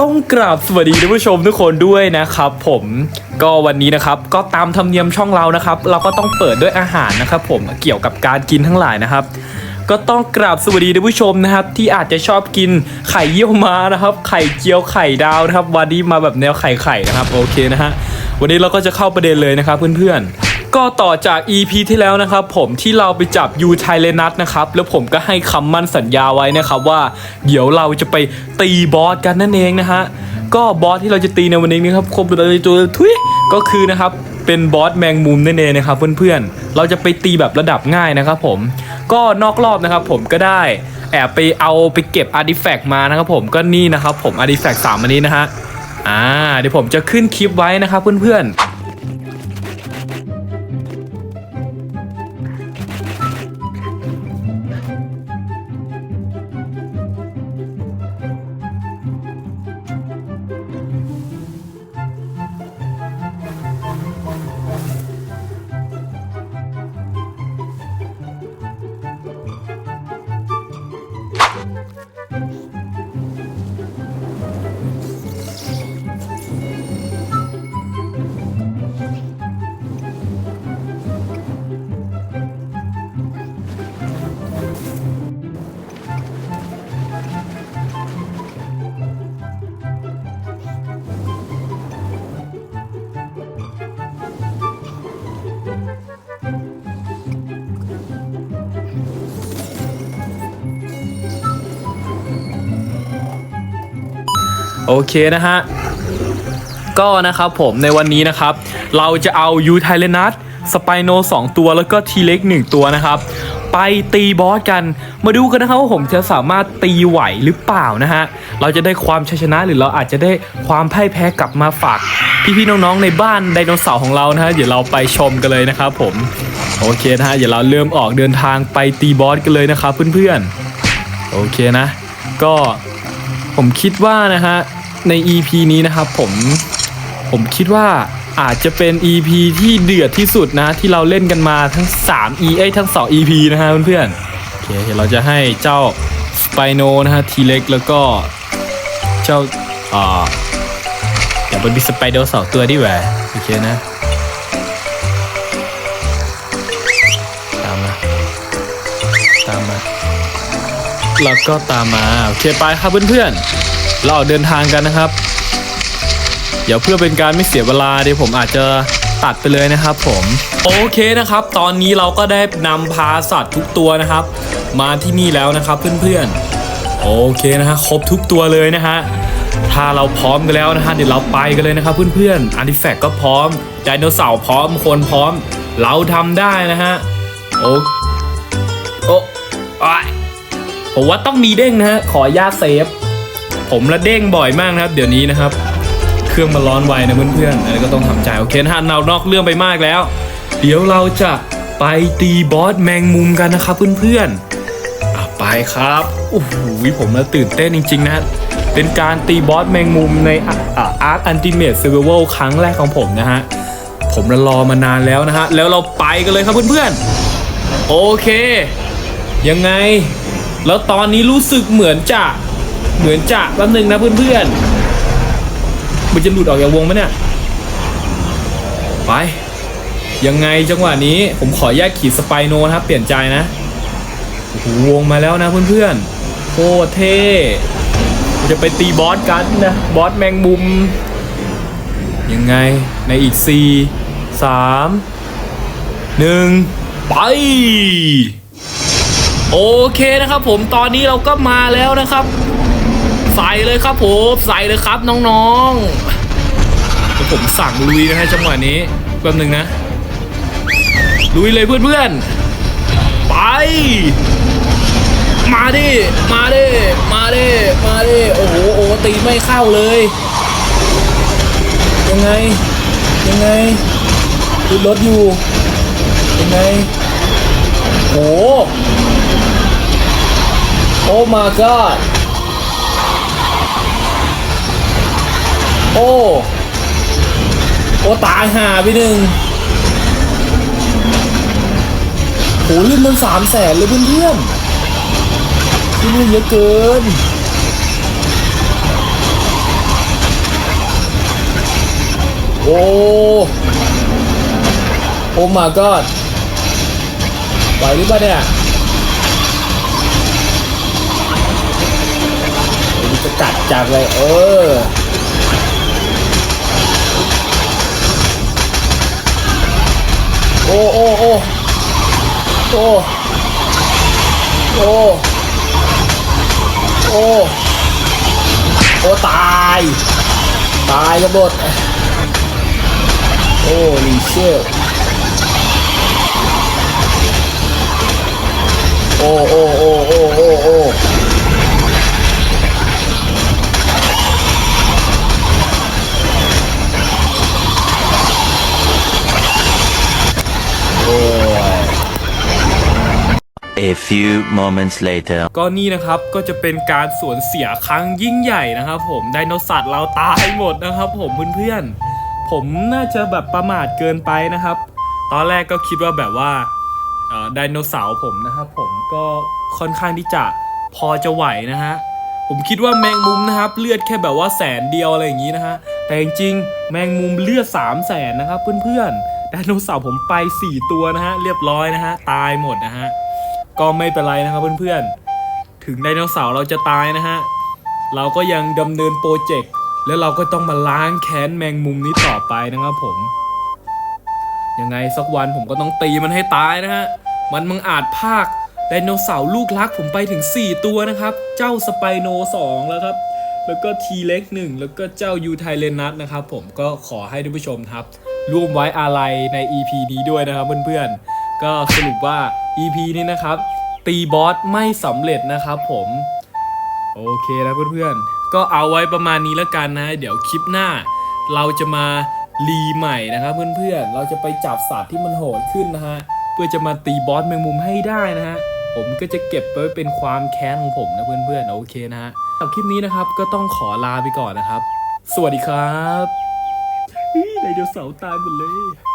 ต้องกราบสวัสดีท่านผู้ชมทุกคนด้วยนะครับ ผมก็วันนี้นะครับก็ตามธรรมเนียมช่องเรานะครับ เราก็ต้องเปิดด้วยอาหารนะครับ ผมเกี่ยวกับการกินทั้งหลายนะครับ ก็ต้องกราบสวัสดีท่านผู้ชมนะครับ ที่อาจจะชอบกินไข่เยี่ยวม้านะครับ ไข่เจียวไข่ดาวนะครับวันนี้มาแบบแนวไข่ไข่นะครับโอเคนะฮะวันนี้เราก็จะเข้าประเด็นเลยนะครับเพื่อนๆ ก็ต่อจาก EP ที่แล้วนะครับผมที่เราไปจับยูไทเลนัทนะครับแล้วผมก็ให้คำมั่นสัญญาไว้นะครับว่าเดี๋ยวเราจะไปตีบอสกันนั่นเองนะฮะก็บอสที่เราจะตีในวันนี้นะครับครบเลยตัวทุยก็คือนะครับเป็นบอสแมงมุมนั่นเองนะครับเพื่อนๆ เราจะไปตีแบบระดับง่ายนะครับผมก็นอกรอบนะครับผมก็ได้แอบไปเอาไปเก็บอาร์ติแฟกต์มานะครับผมก็นี่นะครับผมอาร์ติแฟกต์สามอันนี้นะฮะอ่าเดี๋ยวผมจะขึ้นคลิปไว้นะครับเพื่อนๆ โอเคนะฮะ ก็นะครับผมในวันนี้นะครับ เราจะเอายูไทเลนัสสไปโน2 ตัวแล้วก็ทีเล็ก1ตัวนะครับ ไปตีบอสกันมาดูกันนะครับว่าผมจะสามารถตีไหวหรือเปล่านะฮะ เราจะได้ความชัยชนะหรือเราอาจจะได้ความพ่ายแพ้กลับมาฝาก พี่ๆน้องๆในบ้านไดโนเสาร์ของเรานะฮะเดี๋ยวเราไปชมกันเลยนะครับผมโอเคนะฮะเดี๋ยวเราเริ่มออกเดินทางไปตีบอสกันเลยนะครับเพื่อนๆโอเคนะ ก็ผมคิดว่านะฮะ ใน EP นี้นะครับผมผมคิดว่าอาจจะเป็น EP ที่เดือดที่สุดนะ ที่เราเล่นกันมาทั้ง 3 E เอ้ยทั้ง 2 EP นะฮะเพื่อนๆโอเคเดี๋ยวเราจะให้เจ้าสไปโนนะฮะทีเล็กแล้วก็เจ้าอ่าเดี๋ยวมันมีสไปโดสองตัวดิแหวะโอเคนะตามมาตามมาแล้วก็ตามมาโอเคไปครับเพื่อนๆ เราออกเดินทางกันนะครับ เดี๋ยวเพื่อเป็นการไม่เสียเวลาเดี๋ยวผมอาจจะตัดไปเลยนะครับผม โอเคนะครับ ตอนนี้เราก็ได้นำพาสัตว์ทุกตัวนะครับ มาที่นี่แล้วนะครับเพื่อนๆ โอเคนะฮะครบทุกตัวเลยนะฮะถ้าเราพร้อมกันแล้วนะฮะเดี๋ยวเราไปกันเลยนะครับเพื่อนๆอาร์ติแฟกก็พร้อมไดโนเสาร์พร้อมคนพร้อม เราทำได้นะฮะโอ้โอ้ยผมว่าต้องมีเด้งนะฮะขอญาตเซฟ ผมละเด้งบ่อยมากนะครับ เดี๋ยวนี้นะครับ เครื่องมันร้อนไวนะเพื่อนๆอันนี้ก็ต้องทำใจโอเคนะฮะเรานอกเรื่องไปมากแล้ว เดี๋ยวเราจะไปตีบอสแมงมุมกันนะครับเพื่อนๆไปครับโอ้โหผมละตื่นเต้นจริง ๆ นะ เป็นการตีบอสแมงมุมในอาร์ตอันติเมทเซอร์เวลครั้งแรกของผมนะฮะผมละรอมานานแล้วนะฮะแล้วเราไปกันเลยครับเพื่อนๆโอเค ยังไง แล้วตอนนี้รู้สึกเหมือนจะ เหมือนจะแป๊บนึงนะเพื่อนๆ มันจะหลุดออกจากวงไหมเนี่ย ไป ยังไงจังหวะนี้ผมขอแยกขีดสไปโนนะครับ เปลี่ยนใจนะโอ้โหวงมาแล้วนะเพื่อนๆ โคตรเท่จะไปตีบอสกันนะ บอสแมงมุม ยังไงในอีก 4 3 1 ไป โอเคนะครับผมตอนนี้เราก็มาแล้วนะครับ ใส่เลยครับผมใส่เลยครับน้องๆผมสั่งลุยนะฮะจังหวะนี้แป๊บหนึงนะ ลุยเลยเพื่อนๆ ไป มาดิ มาดิ มาดิ มาดิ โอ้โหโอ้ตีไม่เข้าเลย ยังไง ยังไงดูรถอยู่ ยังไงโอ้ โอ้ my god โอ้ โอ้ตายห่าไปหนึ่งโหเลื่นมันสามแสนเลยเพื่อนๆที่อนี่เยอะเกินโอ้โอ้ my god ไหวหรือเปล่าเนี่ย จะกัดจับเลย เออโอ้โอ้โอ้โอ้โอ้โอ้โอ้ตาย ตายกันหมดโอ้ลีเชลโอ้โอ้โอ้โอ้ A few moments later. ก็นี่นะครับก็จะเป็นการสูญเสียครั้งยิ่งใหญ่นะครับผมไดโนเสาร์เราตายหมดนะครับผมเพื่อนๆ ผมน่าจะแบบประมาทเกินไปนะครับ ตอนแรกก็คิดว่าแบบว่าไดโนเสาร์ผมนะครับผมก็ค่อนข้างที่จะพอจะไหวนะฮะผมคิดว่าแมงมุมนะครับ เลือดแค่แบบว่าแสนเดียวอะไรอย่างนี้นะฮะแต่จริงๆแมงมุมเลือด3 0 0แสนนะครับเพื่อนๆไดโนเสาร์ผมไป 4 ตัวนะฮะเรียบร้อยนะฮะตายหมดนะฮะ ก็ไม่เป็นไรนะครับเพื่อนๆ ถึงไดโนเสาร์เราจะตายนะฮะ เราก็ยังดำเนินโปรเจกต์ แล้วเราก็ต้องมาล้างแค้นแมงมุมนี้ต่อไปนะครับผม ยังไงสักวันผมก็ต้องตีมันให้ตายนะฮะ มันมังอาจภาคไดโนเสาร์ลูกรักผมไปถึง 4 ตัวนะครับ เจ้าสไปโน 2 แล้วครับ แล้วก็ทีเล็กหนึ่งแล้วก็เจ้ายูไทเลนัสนะครับผมก็ขอให้ท่านผู้ชมครับ ร่วมไว้อาลัยใน EP นี้ด้วยนะครับเพื่อนๆ ก็สรุปว่า EP นี้นะครับ ตีบอสไม่สำเร็จนะครับผม โอเคแล้วเพื่อนๆ ก็เอาไว้ประมาณนี้แล้วกันนะ เดี๋ยวคลิปหน้า เราจะมารีใหม่นะครับเพื่อนๆ เราจะไปจับสัตว์ที่มันโหดขึ้นนะฮะ เพื่อจะมาตีบอสแมงมุมให้ได้นะฮะ ผมก็จะเก็บไว้เป็นความแค้นของผมนะเพื่อนๆ โอเคนะฮะสำหรับคลิปนี้นะครับก็ต้องขอลาไปก่อนนะครับ สวัสดีครับเฮ้ยไดโนเสาร์ตายหมดเลย